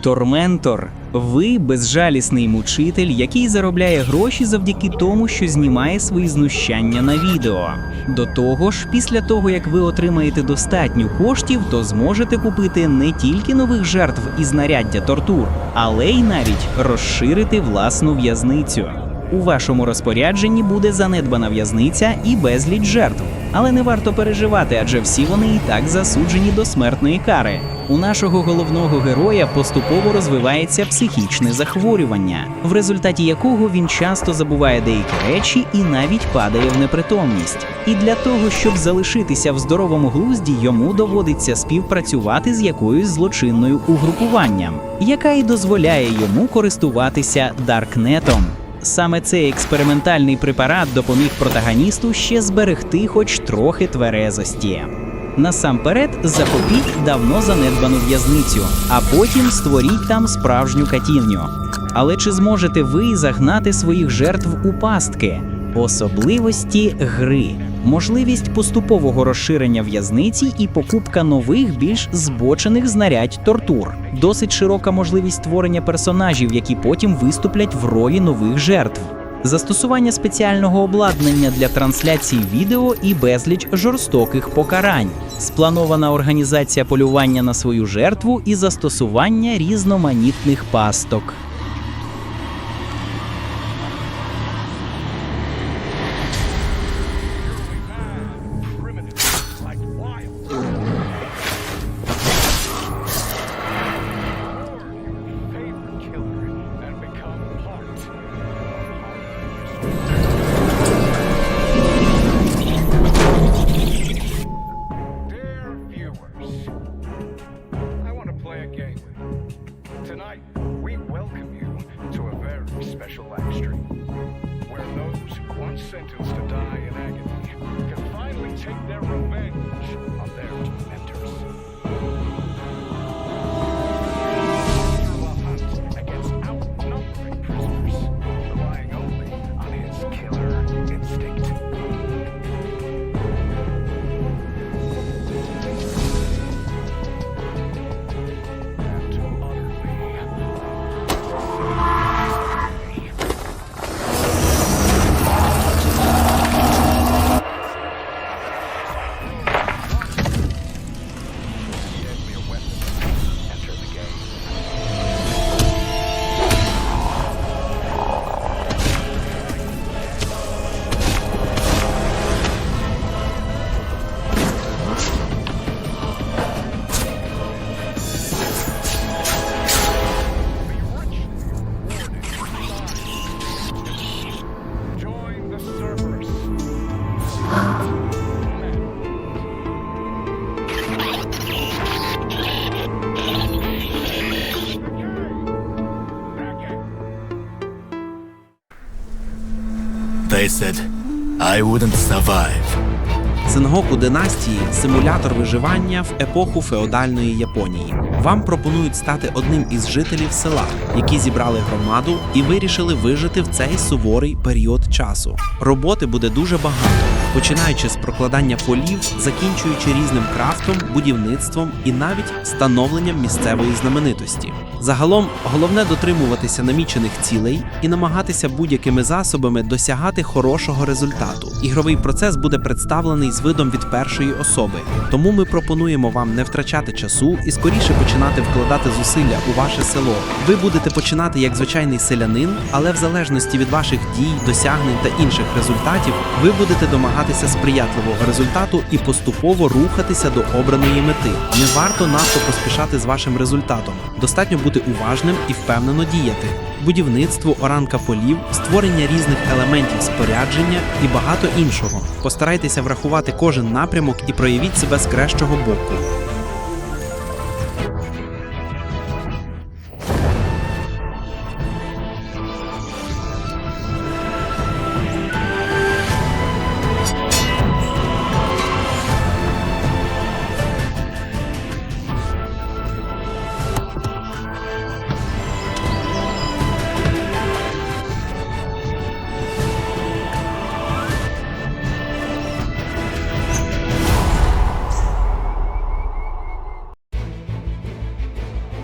Торментор. Ви безжалісний мучитель, який заробляє гроші завдяки тому, що знімає свої знущання на відео. До того ж, після того як ви отримаєте достатньо коштів, то зможете купити не тільки нових жертв і знаряддя тортур, але й навіть розширити власну в'язницю. У вашому розпорядженні буде занедбана в'язниця і безліч жертв. Але не варто переживати, адже всі вони і так засуджені до смертної кари. У нашого головного героя поступово розвивається психічне захворювання, в результаті якого він часто забуває деякі речі і навіть падає в непритомність. І для того, щоб залишитися в здоровому глузді, йому доводиться співпрацювати з якоюсь злочинною угрупуванням, яка й дозволяє йому користуватися даркнетом. Саме цей експериментальний препарат допоміг протагоністу ще зберегти хоч трохи тверезості. Насамперед захопіть давно занедбану в'язницю, а потім створіть там справжню катівню. Але чи зможете ви загнати своїх жертв у пастки? Особливості гри, можливість поступового розширення в'язниці і покупка нових більш збочених знарядь тортур, досить широка можливість створення персонажів, які потім виступлять в ролі нових жертв. Застосування спеціального обладнання для трансляції відео і безліч жорстоких покарань, спланована організація полювання на свою жертву і застосування різноманітних пасток. They said I wouldn't survive. Сенгоку династії симулятор виживання в епоху феодальної Японії. Вам пропонують стати одним із жителів села, які зібрали громаду і вирішили вижити в цей суворий період часу. Роботи буде дуже багато, починаючи з прокладання полів, закінчуючи різним крафтом, будівництвом і навіть становленням місцевої знаменитості. Загалом головне дотримуватися намічених цілей і намагатися будь-якими засобами досягати хорошого результату. Ігровий процес буде представлений з видом від першої особи, тому ми пропонуємо вам не втрачати часу і скоріше починати вкладати зусилля у ваше село. Ви будете починати як звичайний селянин, але в залежності від ваших дій, досягнень та інших результатів, ви будете домагатися сприятливого результату і поступово рухатися до обраної мети. Не варто надто поспішати з вашим результатом. Достатньо бути уважним і впевнено діяти. Будівництво, оранка полів, створення різних елементів спорядження і багато іншого. Постарайтеся врахувати кожен напрямок і проявіть себе з кращого боку.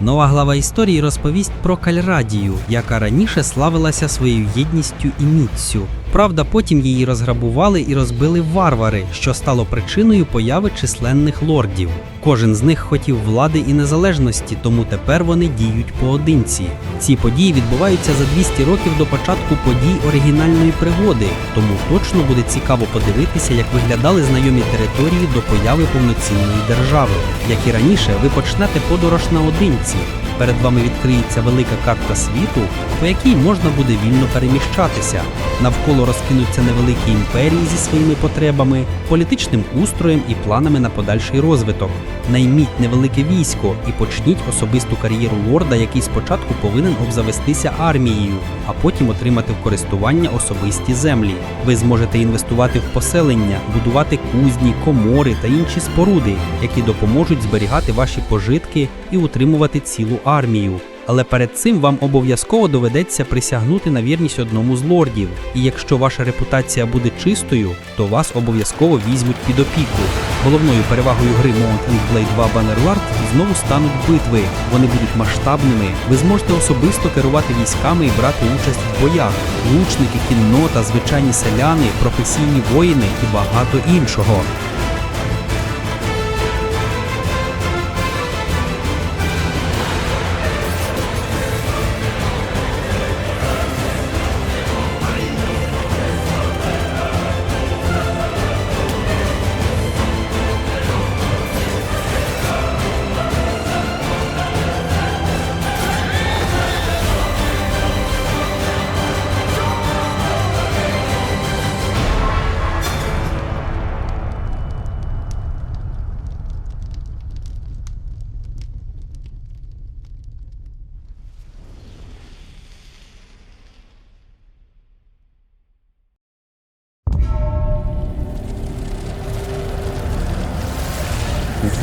Нова глава історії розповість про Кальрадію, яка раніше славилася своєю єдністю і міцю. Правда, потім її розграбували і розбили варвари, що стало причиною появи численних лордів. Кожен з них хотів влади і незалежності, тому тепер вони діють поодинці. Ці події відбуваються за 200 років до початку подій оригінальної пригоди, тому точно буде цікаво подивитися, як виглядали знайомі території до появи повноцінної держави. Як і раніше, ви почнете подорож наодинці. Перед вами відкриється велика карта світу, по якій можна буде вільно переміщатися. Навколо розкинуться невеликі імперії зі своїми потребами, політичним устроєм і планами на подальший розвиток. Найміть невелике військо і почніть особисту кар'єру лорда, який спочатку повинен обзавестися армією, а потім отримати в користування особисті землі. Ви зможете інвестувати в поселення, будувати кузні, комори та інші споруди, які допоможуть зберігати ваші пожитки і утримувати цілу армію. Але перед цим вам обов'язково доведеться присягнути на вірність одному з лордів. І якщо ваша репутація буде чистою, то вас обов'язково візьмуть під опіку. Головною перевагою гри Mount and Blade 2 Bannerlord знову стануть битви. Вони будуть масштабними. Ви зможете особисто керувати військами і брати участь в боях. Лучники, кіннота, звичайні селяни, професійні воїни і багато іншого.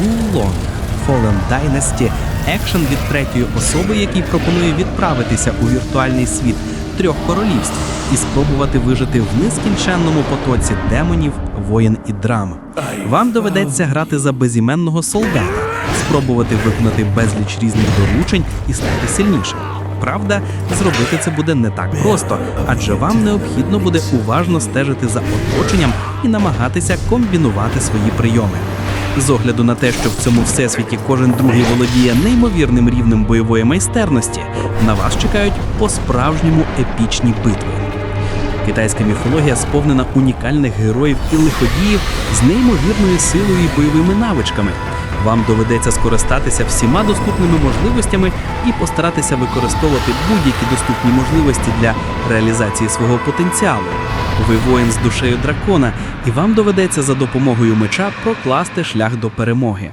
Wulong Fallen Dynasty – екшен від третьої особи, який пропонує відправитися у віртуальний світ трьох королівств і спробувати вижити в нескінченному потоці демонів, воїн і драм. Вам доведеться грати за безіменного солдата, спробувати виконати безліч різних доручень і стати сильнішим. Правда, зробити це буде не так просто, адже вам необхідно буде уважно стежити за оточенням і намагатися комбінувати свої прийоми. З огляду на те, що в цьому всесвіті кожен другий володіє неймовірним рівнем бойової майстерності, на вас чекають по-справжньому епічні битви. Китайська міфологія сповнена унікальних героїв і лиходіїв з неймовірною силою і бойовими навичками. Вам доведеться скористатися всіма доступними можливостями і постаратися використовувати будь-які доступні можливості для реалізації свого потенціалу. Ви воїн з душею дракона, і вам доведеться за допомогою меча прокласти шлях до перемоги.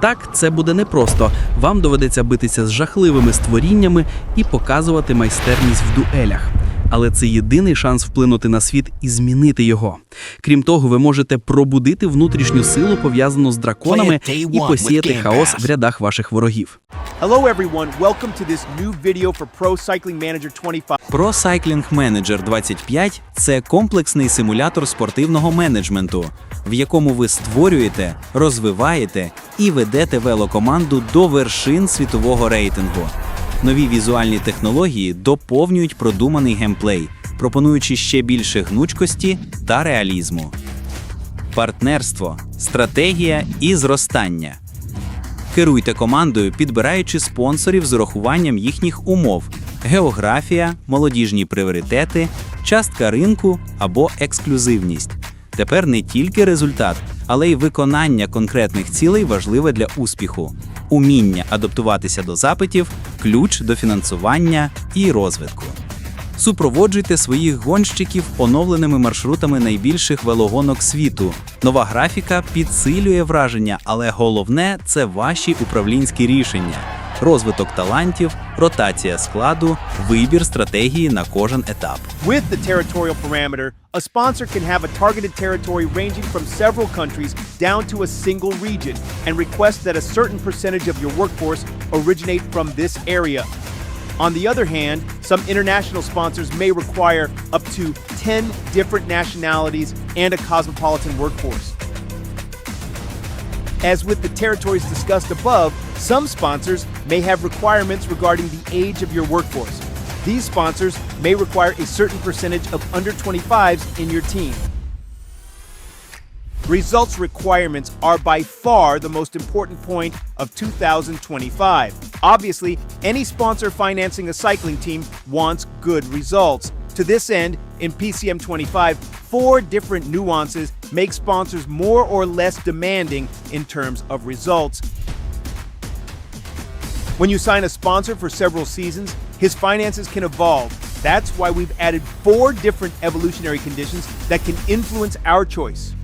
Так, це буде непросто. Вам доведеться битися з жахливими створіннями і показувати майстерність в дуелях. Але це єдиний шанс вплинути на світ і змінити його. Крім того, ви можете пробудити внутрішню силу, пов'язану з драконами, і посіяти хаос в рядах ваших ворогів. Hello everyone, welcome to this new video for Pro Cycling Manager 25. Pro Cycling Manager 25 – це комплексний симулятор спортивного менеджменту, в якому ви створюєте, розвиваєте і ведете велокоманду до вершин світового рейтингу. Нові візуальні технології доповнюють продуманий геймплей, пропонуючи ще більше гнучкості та реалізму. Партнерство, стратегія і зростання. Керуйте командою, підбираючи спонсорів з урахуванням їхніх умов: географія, молодіжні пріоритети, частка ринку або ексклюзивність. Тепер не тільки результат, але й виконання конкретних цілей важливе для успіху. Уміння адаптуватися до запитів, ключ до фінансування і розвитку. Супроводжуйте своїх гонщиків оновленими маршрутами найбільших велогонок світу. Нова графіка підсилює враження, але головне це ваші управлінські рішення. Розвиток талантів, ротація складу, вибір стратегії на кожен етап. With the territorial parameter, a sponsor can have a targeted territory ranging from several countries down to a single region and request that a certain percentage of your workforce originate from this area. On the other hand, some international sponsors may require up to 10 different nationalities and a cosmopolitan workforce. As with the territories discussed above, some sponsors may have requirements regarding the age of your workforce. These sponsors may require a certain percentage of under 25s in your team. Results requirements are by far the most important point of 2025. Obviously, any sponsor financing a cycling team wants good results. To this end, in PCM 25, four different nuances make sponsors more or less demanding in terms of results. When you sign a sponsor for several seasons, his finances can evolve. That's why we've added four different evolutionary conditions that can influence our choice.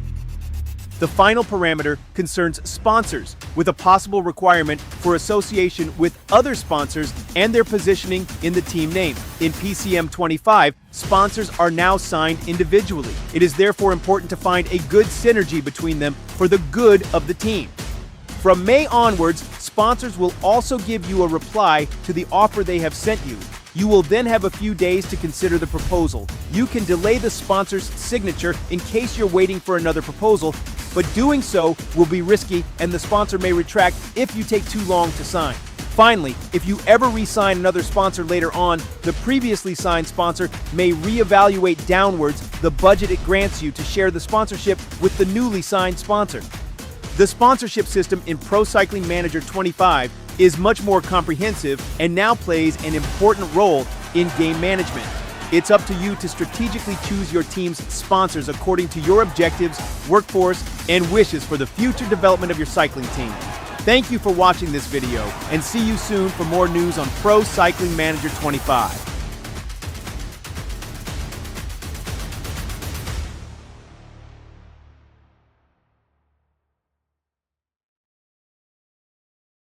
The final parameter concerns sponsors, with a possible requirement for association with other sponsors and their positioning in the team name. In PCM 25, sponsors are now signed individually. It is therefore important to find a good synergy between them for the good of the team. From May onwards, sponsors will also give you a reply to the offer they have sent you. You will then have a few days to consider the proposal. You can delay the sponsor's signature in case you're waiting for another proposal, but doing so will be risky and the sponsor may retract if you take too long to sign. Finally, if you ever re sign another sponsor later on, the previously signed sponsor may reevaluate downwards the budget it grants you to share the sponsorship with the newly signed sponsor. The sponsorship system in Pro Cycling Manager 25 is much more comprehensive and now plays an important role in game management. It's up to you to strategically choose your team's sponsors according to your objectives, workforce, and wishes for the future development of your cycling team. Thank you for watching this video and see you soon for more news on Pro Cycling Manager 25.